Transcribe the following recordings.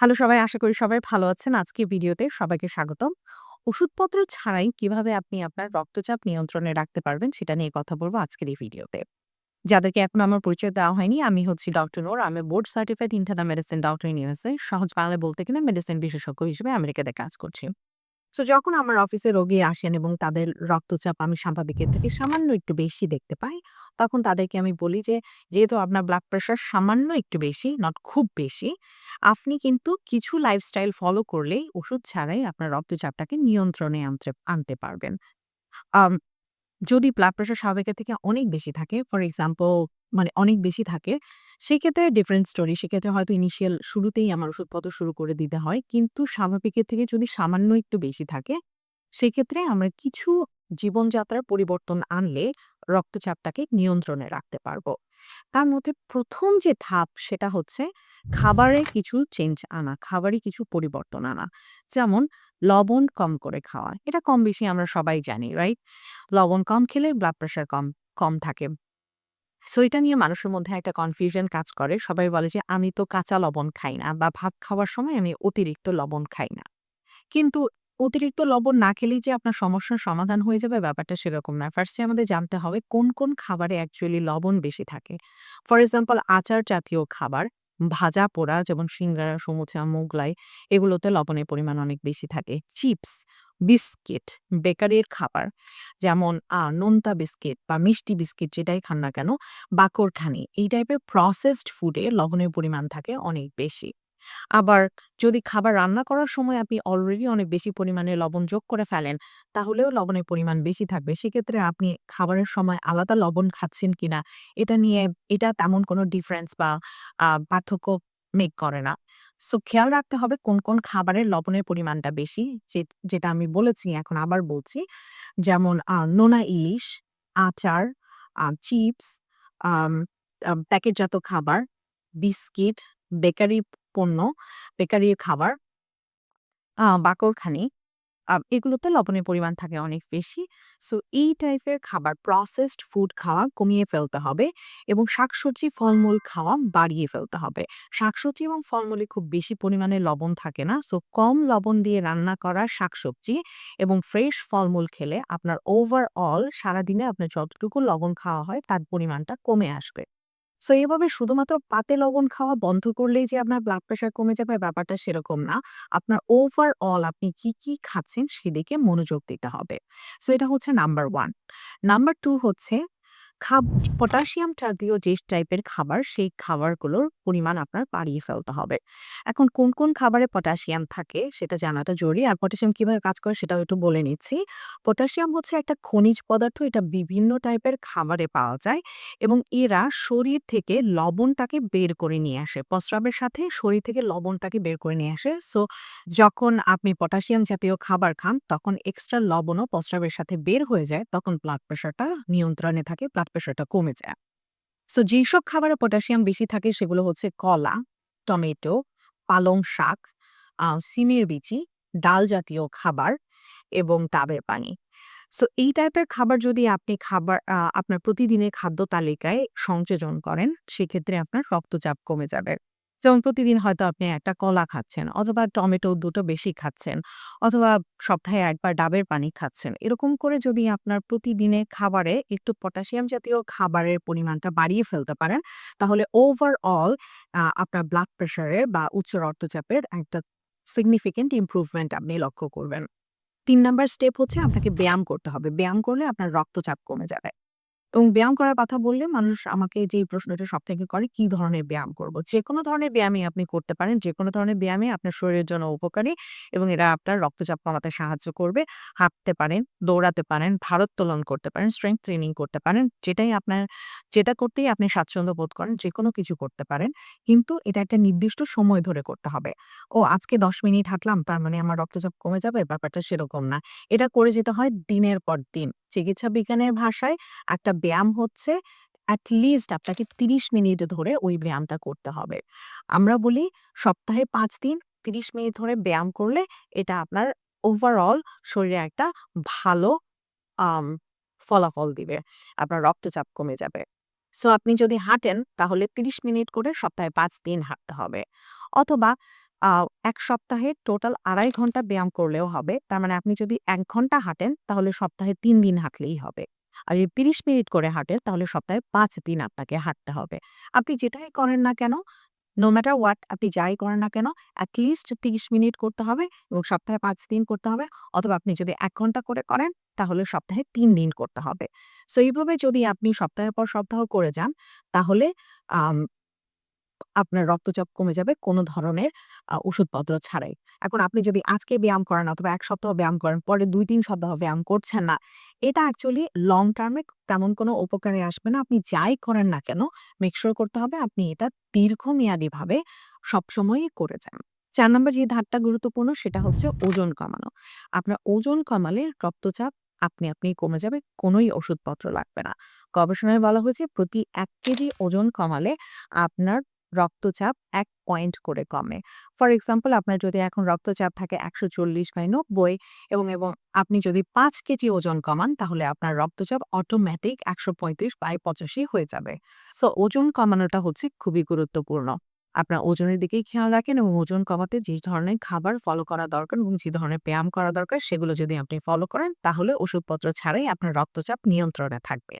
Hello সবাই, আশা করি সবাই ভালো আছেন। আজকে ভিডিওতে সবাইকে স্বাগতম। ওষুধপত্র ছাড়াই কীভাবে আপনি আপনার রক্তচাপ নিয়ন্ত্রণে রাখতে পারবেন সেটা নিয়ে কথা বলব আজকের এই ভিডিওতে। যাদেরকে এখন আমার পরিচয় দেওয়া হয়নি, আমি হচ্ছি ডক্টর নোর আমি board certified internal medicine doctor ইউনিভার্সে সহজ বাংলায় বলতে গেলে মেডিসিন বিশেষজ্ঞ হিসেবে আমেরিকাতে কাজ করছি। সো যখন আমার অফিসে রোগী আসেন এবং তাদের রক্তচাপ আমি স্বাভাবিকের থেকে সামান্য একটু বেশি দেখতে পাই, তখন তাদেরকে আমি বলি যে, যেহেতু আপনার ব্লাড প্রেশার সামান্য একটু বেশি, নট খুব বেশি, আপনি কিন্তু কিছু লাইফস্টাইল ফলো করলেই ওষুধ ছাড়াই আপনার রক্তচাপটাকে নিয়ন্ত্রণে আনতে আনতে পারবেন। যদি ব্লাড প্রেশার স্বাভাবিকের থেকে অনেক বেশি থাকে, ফর এক্সাম্পল মানে অনেক বেশি থাকে, সেক্ষেত্রে ডিফারেন্ট স্টোরি। সেক্ষেত্রে হয়তো ইনিশিয়াল শুরুতেই আমার ওষুধপত্র শুরু করে দিতে হয়। কিন্তু স্বাভাবিকের থেকে যদি সামান্য একটু বেশি থাকে, সেক্ষেত্রে আমরা কিছু জীবনযাত্রার পরিবর্তন আনলে রক্তচাপটাকে নিয়ন্ত্রণে রাখতে পারব। তার মধ্যে প্রথম যে ধাপ সেটা হচ্ছে খাবারে কিছু চেঞ্জ আনা, খাবারে কিছু পরিবর্তন আনা। যেমন লবণ কম করে খাওয়া। এটা কম বেশি আমরা সবাই জানি, রাইট? লবণ কম খেলে ব্লাড প্রেশার কম কম থাকে। সো এটা নিয়ে মানুষের মধ্যে একটা কনফিউশন কাজ করে। সবাই বলে যে, "আমি তো কাঁচা লবণ খাই না" বা "ভাত খাওয়ার সময় আমি অতিরিক্ত লবণ খাই না।" কিন্তু অতিরিক্ত লবণ না খেলেই যে আপনার সমস্যার সমাধান হয়ে যাবে ব্যাপারটা সেরকম না। ফার্স্টে আমাদের জানতে হবে কোন, কোন খাবারে অ্যাকচুয়ালি লবণ বেশি থাকে। ফর এক্সাম্পল আচার জাতীয় খাবার, ভাজা পোড়া যেমন সিঙ্গারা, সমুচা, মোগলাই এগুলোতে লবণের পরিমাণ অনেক বেশি থাকে। চিপস, বিস্কিট, বেকারির খাবার যেমন নোনতা বিস্কিট বা মিষ্টি বিস্কিট যেটাই খান না কেন, বাকরখানি এই টাইপের প্রসেসড ফুডে লবণের পরিমাণ থাকে অনেক বেশি। আবার যদি খাবার রান্না করার সময় আপনি অলরেডি অনেক বেশি পরিমাণে লবণ যোগ করে ফেলেন, তাহলেও লবণের পরিমাণ বেশি থাকবে। সেক্ষেত্রে আপনি খাবারের সময় আলাদা লবণ খাচ্ছেন কিনা, এটা নিয়ে এটা তেমন কোনো ডিফারেন্স বা পার্থক্য মেক করে না। সো খেয়াল রাখতে হবে কোন, কোন খাবারের লবণের পরিমাণটা বেশি, যে যেটা আমি বলেছি এখন আবার বলছি। যেমন নোনা ইলিশ, আচার, চিপস, প্যাকেটজাত খাবার, বিস্কিট, বেকারি পণ্য, বেকারির খাবার, বাকরখানি এগুলোতে লবণের পরিমাণ থাকে অনেক বেশি। সো এই টাইপের খাবার প্রসেসড ফুড খাওয়া কমিয়ে ফেলতে হবে এবং শাকসবজি, ফলমূল খাওয়া বাড়িয়ে ফেলতে হবে। শাকসবজি এবং ফলমূলে খুব বেশি পরিমাণে লবণ থাকে না। সো কম লবণ দিয়ে রান্না করা শাকসবজি এবং ফ্রেশ ফলমূল খেলে আপনার ওভারঅল সারাদিনে আপনার যতটুকু লবণ খাওয়া হয় তার পরিমাণটা কমে আসবে। সো এভাবে শুধুমাত্র পাতে লবণ খাওয়া বন্ধ করলেই যে আপনার ব্লাড প্রেশার কমে যাবে ব্যাপারটা সেরকম না। আপনার ওভারঅল আপনি কি, কি খাচ্ছেন সেদিকে মনোযোগ দিতে হবে। সো এটা হচ্ছে নাম্বার ওয়ান নাম্বার টু হচ্ছে খাব পটাশিয়াম জাতীয় যে টাইপের খাবার সেই খাবারগুলোর পরিমাণ আপনার বাড়িয়ে ফেলতে হবে। এখন কোন, কোন খাবারে পটাশিয়াম থাকে সেটা জানাটা জরুরি। আর পটাশিয়াম কীভাবে কাজ করে সেটাও একটু বলে নিচ্ছি। পটাশিয়াম হচ্ছে একটা খনিজ পদার্থ। এটা বিভিন্ন টাইপের খাবারে পাওয়া যায় এবং এরা শরীর থেকে লবণটাকে বের করে নিয়ে আসে। প্রস্রাবের সাথে শরীর থেকে লবণটাকে বের করে নিয়ে আসে। সো যখন আপনি পটাশিয়াম জাতীয় খাবার খান তখন এক্সট্রা লবণও প্রস্রাবের সাথে বের হয়ে যায়। তখন ব্লাড প্রেশারটা নিয়ন্ত্রণে থাকে, ব্লাড প্রেশারটা কমে যায়। সো যেসব খাবারে পটাশিয়াম বেশি থাকে সেগুলো হচ্ছে কলা, টমেটো, পালং শাক, সিমের বিচি, ডাল জাতীয় খাবার এবং তাবের পানি। সো এই টাইপের খাবার যদি আপনি খাবার আপনার প্রতিদিনের খাদ্য তালিকায় সংযোজন করেন, সেক্ষেত্রে আপনার রক্তচাপ কমে যাবে। যেমন প্রতিদিন হয়তো আপনি একটা কলা খাচ্ছেন অথবা টমেটো দুটো বেশি খাচ্ছেন অথবা সপ্তাহে একবার ডাবের পানি খাচ্ছেন। এরকম করে যদি আপনার প্রতিদিনের খাবারে একটু পটাশিয়াম জাতীয় খাবারের পরিমাণটা বাড়িয়ে ফেলতে পারেন, তাহলে ওভারঅল আপনার ব্লাড প্রেশারের বা উচ্চ রক্তচাপের একটা সিগনিফিকেন্ট ইম্প্রুভমেন্ট আপনি লক্ষ্য করবেন। তিন নাম্বার স্টেপ হচ্ছে আপনাকে ব্যায়াম করতে হবে। ব্যায়াম করলে আপনার রক্তচাপ কমে যাবে। এবং ব্যায়াম করার কথা বললে মানুষ আমাকে যেই প্রশ্নটা সবথেকে করে, "কি ধরনের ব্যায়াম করব?" যে কোনো ধরনের ব্যায়ামই আপনি করতে পারেন। যেকোনো ধরনের ব্যায়ামই আপনার শরীরের জন্য উপকারী এবং এরা আপনার রক্তচাপ কমাতে সাহায্য করবে। হাঁটতে পারেন, দৌড়াতে পারেন, ভারোত্তোলন করতে পারেন, স্ট্রেংথ ট্রেনিং করতে পারেন। যেটাই আপনার যেটা করতেই আপনি স্বাচ্ছন্দ্য বোধ করেন, যেকোনো কিছু করতে পারেন। কিন্তু এটা একটা নির্দিষ্ট সময় ধরে করতে হবে। ও আজকে ১০ মিনিট হাঁটলাম তার মানে আমার রক্তচাপ কমে যাবে? ব্যাপারটা সেরকম না। এটা করে যেতে হয় দিনের পর দিন। চিকিৎসা বিজ্ঞানের ভাষায় একটা ব্যায়াম হচ্ছে এট লিস্ট আপনাকে ৩০ মিনিট ধরে ওই ব্যায়ামটা করতে হবে। আমরা বলি সপ্তাহে পাঁচ দিন ৩০ মিনিট ধরে ব্যায়াম করলে এটা আপনার ওভারঅল শরীরে একটা ভালো ফলাফল দিবে। আপনার রক্তচাপ কমে যাবে। সো আপনি যদি হাঁটেন তাহলে ৩০ মিনিট করে সপ্তাহে পাঁচ দিন হাঁটতে হবে। অথবা এক সপ্তাহে টোটাল ২.৫ ঘণ্টা ব্যায়াম করলেও হবে। তার মানে আপনি যদি এক ঘণ্টা হাঁটেন তাহলে সপ্তাহে তিন দিন হাঁটলেই হবে। আর যদি ৩০ মিনিট করে হাঁটেন তাহলে সপ্তাহে পাঁচ দিন আপনাকে হাঁটতে হবে। আপনি যেটাই করেন না কেন, নো ম্যাটার হোয়াট আপনি যাই করেন না কেন অ্যাটলিস্ট তিরিশ মিনিট করতে হবে এবং সপ্তাহে পাঁচ দিন করতে হবে। অথবা আপনি যদি এক ঘণ্টা করে করেন তাহলে সপ্তাহে তিন দিন করতে হবে। সো এইভাবে যদি আপনি সপ্তাহের পর সপ্তাহ করে যান তাহলে আপনার রক্তচাপ কমে যাবে কোনো ধরনের ওষুধপত্র ছাড়াই। এখন আপনি যদি আজকে ব্যায়াম করেন অথবা এক সপ্তাহ ব্যায়াম করেন, পরে ২-৩ সপ্তাহ ব্যায়াম করছেন না, এটা অ্যাকচুয়ালি লং টার্মে তেমন কোনো উপকারে আসবে না। আপনি যাই করেন না কেন, মেক সিউর করতে হবে আপনি এটা দীর্ঘমেয়াদীভাবে সবসময়ই করে যান। ৪ নাম্বার যে ধাপটা গুরুত্বপূর্ণ সেটা হচ্ছে ওজন কমানো। আপনার ওজন কমালে রক্তচাপ আপনি, আপনি কমে যাবে। কোনোই ওষুধপত্র লাগবে না। গবেষণায় বলা হয়েছে প্রতি এক কেজি ওজন কমালে আপনার রক্তচাপ এক পয়েন্ট করে কমে। ফর এক্সাম্পল আপনার যদি এখন রক্তচাপ থাকে ১৪০/৯০ এবং, এবং আপনি যদি পাঁচ কেজি ওজন কমান তাহলে আপনার রক্তচাপ অটোমেটিক ১৩৫/৮৫ হয়ে যাবে। সো ওজন কমানোটা হচ্ছে খুবই গুরুত্বপূর্ণ। আপনার ওজনের দিকেই খেয়াল রাখেন এবং ওজন কমাতে যে ধরনের খাবার ফলো করা দরকার এবং যে ধরনের ব্যায়াম করা দরকার সেগুলো যদি আপনি ফলো করেন তাহলে ওষুধপত্র ছাড়াই আপনার রক্তচাপ নিয়ন্ত্রণে থাকবে।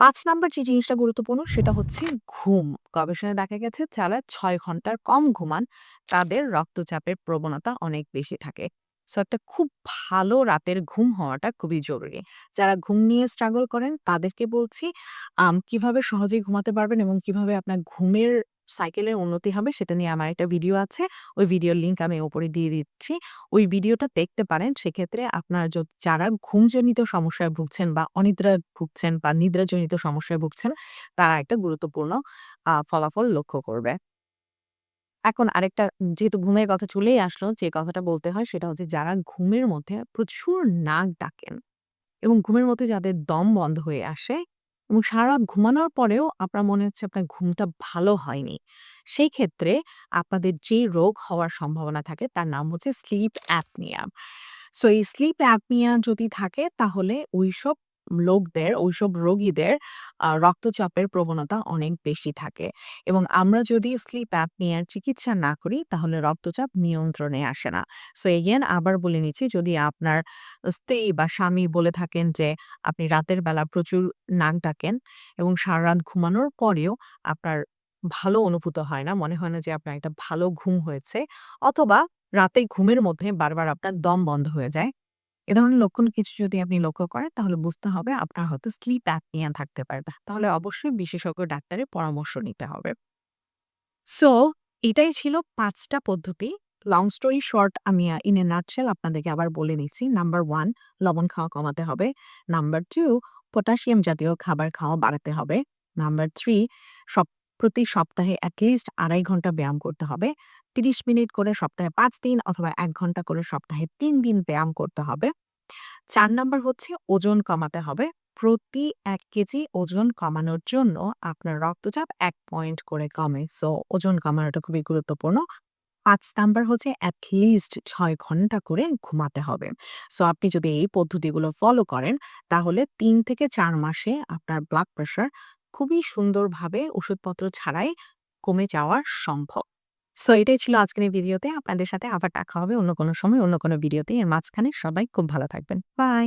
৫ নাম্বার যে জিনিসটা গুরুত্বপূর্ণ সেটা হচ্ছে ঘুম। গবেষণায় দেখা গেছে যারা ছয় ঘণ্টার কম ঘুমান, তাদের রক্তচাপের প্রবণতা অনেক বেশি থাকে। সো, একটা খুব ভালো রাতের ঘুম হওয়াটা খুবই জরুরি। যারা ঘুম নিয়ে স্ট্রাগল করেন, তাদেরকে বলছি, আম, কীভাবে সহজেই ঘুমাতে পারবেন এবং কীভাবে আপনার ঘুমের সাইকেলের উন্নতি হবে, সেটা নিয়ে আমার একটা ভিডিও আছে। ওই ভিডিওর লিঙ্ক আমি ওপরে দিয়ে দিচ্ছি। ওই ভিডিওটা দেখতে পারেন। সেক্ষেত্রে আপনার যারা ঘুমজনিত সমস্যায় ভুগছেন বা অনিদ্রা ভুগছেন বা নিদ্রাজনিত সমস্যায় ভুগছেন, তারা একটা গুরুত্বপূর্ণ ফলাফল লক্ষ্য করবে। এখন আরেকটা, যেহেতু ঘুমের কথা চলেই আসলো, যে কথাটা বলতে হয় সেটা হচ্ছে যারা ঘুমের মধ্যে প্রচুর নাক ডাকেন এবং ঘুমের মধ্যে যাদের দম বন্ধ হয়ে আসে এবং সারারাত ঘুমানোর পরেও আপনার মনে হচ্ছে আপনার ঘুমটা ভালো হয়নি। সেই ক্ষেত্রে আপনাদের যে রোগ হওয়ার সম্ভাবনা থাকে তার নাম হচ্ছে স্লিপ অ্যাপনিয়া। সো এই স্লিপ অ্যাপনিয়া যদি থাকে তাহলে ওইসব লোকদের, ওইসব রোগীদের রক্তচাপের প্রবণতা অনেক বেশি থাকে এবং আমরা যদি স্লিপ অ্যাপনিয়ার চিকিৎসা না করি তাহলে রক্তচাপ নিয়ন্ত্রণে আসে না। সো এগেন আবার বলে নিচ্ছি যদি আপনার স্ত্রী বা স্বামী বলে থাকেন যে আপনি রাতের বেলা প্রচুর নাক ডাকেন এবং সারারাত ঘুমানোর পরেও আপনার ভালো অনুভূত হয় না, মনে হয় না যে আপনার একটা ভালো ঘুম হয়েছে অথবা রাতে ঘুমের মধ্যে বারবার আপনার দম বন্ধ হয়ে যায়। এ ধরনের লক্ষণ কিছু যদি আপনি লক্ষ্য করেন, তাহলে বুঝতে হবে আপনার হয়তো স্লিপ অ্যাপনিয়া থাকতে পারে। তাহলে অবশ্যই বিশেষজ্ঞ ডাক্তারের পরামর্শ নিতে হবে। সো এটাই ছিল ৫ টা পদ্ধতি। লং স্টোরি শর্ট আমি ইন এ নাটশেল আপনাদেরকে আবার বলে নিচ্ছি। নাম্বার ওয়ান লবণ খাওয়া কমাতে হবে। নাম্বার টু পটাশিয়াম জাতীয় খাবার খাওয়া বাড়াতে হবে। নাম্বার ৩ সপ প্রতি সপ্তাহে এট লিস্ট ২.৫ ঘণ্টা ব্যায়াম করতে হবে। ৩০ মিনিট করে সপ্তাহে পাঁচ দিন অথবা এক ঘণ্টা করে সপ্তাহে তিন দিন ব্যায়াম করতে হবে। চার নাম্বার হচ্ছে ওজন কমাতে হবে। প্রতি এক কেজি ওজন কমানোর জন্য আপনার রক্তচাপ এক পয়েন্ট করে কমে। সো, ওজন কমানোটা খুবই গুরুত্বপূর্ণ। পাঁচ নাম্বার হচ্ছে অ্যাটলিস্ট ছয় ঘণ্টা করে ঘুমাতে হবে। সো, আপনি যদি এই পদ্ধতিগুলো ফলো করেন, তাহলে তিন থেকে চার মাসে আপনার ব্লাড প্রেশার খুবই সুন্দরভাবে ওষুধপত্র ছাড়াই কমে যাওয়া সম্ভব। সো এটাই ছিল আজকের এই ভিডিওতে। আপনাদের সাথে আবার দেখা হবে অন্য কোনো সময়, অন্য কোনো ভিডিওতে। এর মাঝখানে সবাই খুব ভালো থাকবেন। বাই।